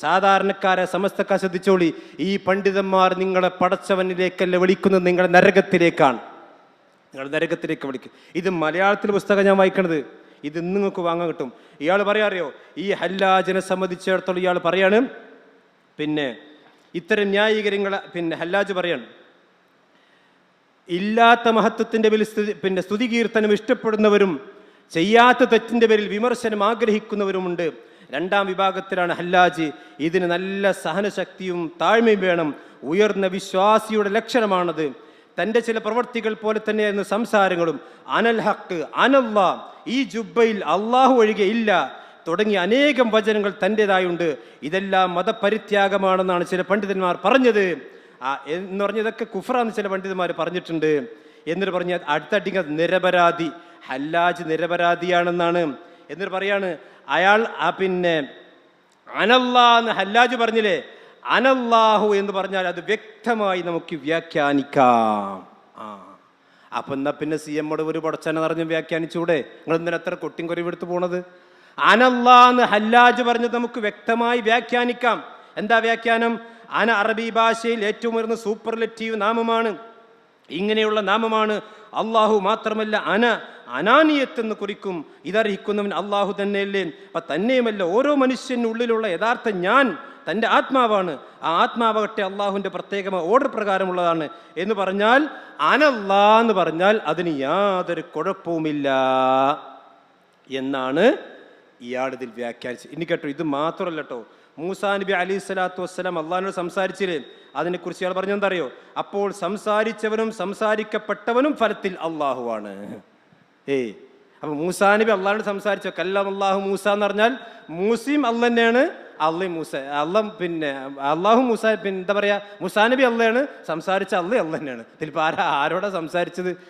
സാധാരണക്കാരെ സമസ്തക്കാർ ശ്രദ്ധിച്ചോളി. ഈ പണ്ഡിതന്മാർ നിങ്ങളെ പടച്ചവനിലേക്കല്ല വിളിക്കുന്നത്? നിങ്ങളെ നരകത്തിലേക്കാണ്. നിങ്ങൾ നരകത്തിലേക്ക് വിളിക്കും. ഇത് മലയാളത്തിൽ പുസ്തകം ഞാൻ വായിക്കണത്. ഇത് നിങ്ങൾക്ക് വാങ്ങാൻ കിട്ടും. ഇയാൾ പറയാറിയോ ഈ ഹല്ലാജിനെ സംബന്ധിച്ചിടത്തോളം ഇയാൾ പറയാണ്. പിന്നെ ഇത്തരം ന്യായീകരങ്ങൾ പിന്നെ ഹല്ലാജ് പറയാണ്. ഇല്ലാത്ത മഹത്വത്തിന്റെ പേരിൽ പിന്നെ സ്തുതി കീർത്തനം ഇഷ്ടപ്പെടുന്നവരും ചെയ്യാത്ത തെറ്റിന്റെ പേരിൽ വിമർശനം ആഗ്രഹിക്കുന്നവരുമുണ്ട്. രണ്ടാം വിഭാഗത്തിലാണ് ഹല്ലാജ്. ഇതിന് നല്ല സഹനശക്തിയും താഴ്മയും വേണം. ഉയർന്ന വിശ്വാസിയുടെ ലക്ഷണമാണത്. തന്റെ ചില പ്രവർത്തികൾ പോലെ തന്നെയായിരുന്നു സംസാരങ്ങളും. അനൽ ഹക്ക് അനല്ല. ഈ ജുബയിൽ അള്ളാഹു ഒഴികെ ഇല്ല. തുടങ്ങിയ അനേകം വചനങ്ങൾ തന്റെതായുണ്ട് ഇതെല്ലാം മതപരിത്യാഗമാണെന്നാണ് ചില പണ്ഡിതന്മാർ പറഞ്ഞത്. എന്ന് പറഞ്ഞതൊക്കെ കുഫറാന്ന് ചില പണ്ഡിതന്മാർ പറഞ്ഞിട്ടുണ്ട്. എന്നിട്ട് പറഞ്ഞ അടുത്തടിങ്ങ നിരപരാധി. ഹല്ലാജ് നിരപരാധിയാണെന്നാണ് എന്നിട്ട് പറയാണ്. അയാൾ ആ പിന്നെ അനല്ലാ എന്ന് ഹല്ലാജ് പറഞ്ഞില്ലേ? അനല്ലാഹു എന്ന് പറഞ്ഞാൽ അത് വ്യക്തമായി നമുക്ക് വ്യാഖ്യാനിക്കാം. ആ. അപ്പൊ എന്നാ പിന്നെ സി എമ്മോട് ഒരു പടച്ചനെ നിറഞ്ഞ് വ്യാഖ്യാനിച്ചൂടെ? നിങ്ങൾ എന്തിനാ കൊട്ടിയും കുറവെടുത്ത് പോണത്? അനല്ലാന്ന് ഹല്ലാജ് പറഞ്ഞത് നമുക്ക് വ്യക്തമായി വ്യാഖ്യാനിക്കാം. എന്താ വ്യാഖ്യാനം? അന അറബി ഭാഷയിൽ ഏറ്റവും ഉയർന്ന സൂപ്പർലെറ്റീവ് നാമമാണ്. ഇങ്ങനെയുള്ള നാമമാണ്. അള്ളാഹു മാത്രമല്ല അന അനാനിയത്ത് എന്ന് കുറിക്കും. ഇതർഹിക്കുന്നവൻ അള്ളാഹു തന്നെയല്ലേ. അപ്പൊ തന്നെയുമല്ല ഓരോ മനുഷ്യനുള്ളിലുള്ള യഥാർത്ഥ ഞാൻ തന്റെ ആത്മാവാണ്. ആ ആത്മാവട്ടെ അള്ളാഹുവിന്റെ പ്രത്യേകമായ ഓർഡർ പ്രകാരമുള്ളതാണ് എന്ന് പറഞ്ഞാൽ അനല്ലാ എന്ന് പറഞ്ഞാൽ അതിന് യാതൊരു കുഴപ്പവുമില്ല എന്നാണ് ഇയാൾ ഇതിൽ വ്യാഖ്യാനിച്ചത്. ഇനി കേട്ടോ ഇത് മാത്രമല്ല കേട്ടോ. മൂസാ നബി അലി സ്വലാത്തു വസ്സലാം അള്ളാഹിനോട് സംസാരിച്ചില്ലേ? അതിനെക്കുറിച്ച് ഇയാൾ പറഞ്ഞെന്താ അറിയോ? അപ്പോൾ സംസാരിച്ചവനും സംസാരിക്കപ്പെട്ടവനും ഫലത്തിൽ അള്ളാഹുവാണ്. ഏയ്. അപ്പൊ മൂസാ നബി അള്ളാഹിനോട് സംസാരിച്ചോ കല്ലാം അള്ളാഹു മൂസ എന്ന് പറഞ്ഞാൽ മൂസീം അല്ല തന്നെയാണ് അള്ളി മൂസ അല്ല പിന്നെ അള്ളാഹു മൂസ പിന്നെ എന്താ പറയാ മുസാ നബി അള്ളയാണ് സംസാരിച്ച അള്ള അല്ല തന്നെയാണ്. ഇതിലിപ്പോ ആരാ ആരോടാ സംസാരിച്ചത്?